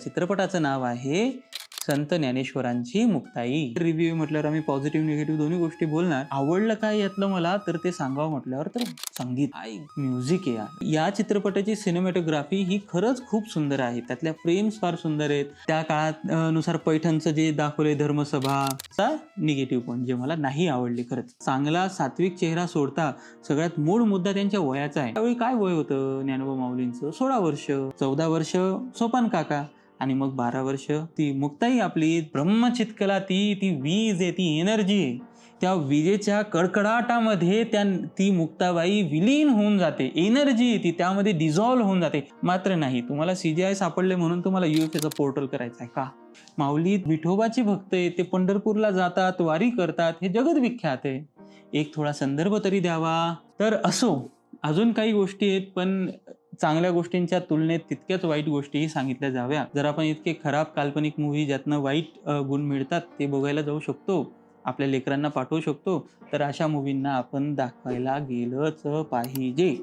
चित्रपटाचं नाव आहे संत ज्ञानेश्वरांची मुक्ताई. रिव्ह्यू म्हटल्यावर आम्ही पॉझिटिव्ह निगेटिव्ह दोन्ही गोष्टी बोलणार. आवडलं काय यातलं मला तर ते सांगावं म्हटल्यावर तर संगीत. आहे म्युझिक आहे या चित्रपटाची सिनेमॅटोग्राफी ही खरंच खूप सुंदर आहे. त्यातल्या फ्रेम्स फार सुंदर आहेत. त्या काळात नुसार पैठणचं जे दाखवलंय धर्मसभाचा निगेटिव्ह पॉईंट जे मला नाही आवडले खरंच. चांगला सात्विक चेहरा सोडता सगळ्यात मूळ मुद्दा त्यांच्या वयाचा आहे. त्यावेळी काय वय होतं ज्ञानोबा माऊलींचं? सोळा वर्ष. चौदा वर्ष. सोपान काका. आणि मग बारा वर्ष ती मुक्ताई आपली ब्रह्मचितकला ती ती वीज आहे ती एनर्जी आहे. त्या विजेच्या कडकडाटामध्ये त्या ती मुक्ताबाई विलीन होऊन जाते. एनर्जी ती त्यामध्ये डिझॉल्व्ह होऊन जाते. मात्र नाही तुम्हाला सी जी आय सापडले म्हणून तुम्हाला युएफएचा पोर्टल करायचा आहे का? माऊली विठोबाची भक्त आहे ते पंढरपूरला जातात वारी करतात हे जगत विख्यात आहे. एक थोडा संदर्भ तरी द्यावा. तर असो अजून काही गोष्टी आहेत पण चांगल्या गोष्टींच्या तुलनेत तितक्याच वाईट गोष्टीही सांगितल्या जाव्या. जर आपण इतके खराब काल्पनिक मूवी ज्यातनं वाईट गुण मिळतात ते बघायला जाऊ शकतो आपल्या लेकरांना पाठवू शकतो तर अशा मूवींना आपण दाखवायला गेलंच पाहिजे.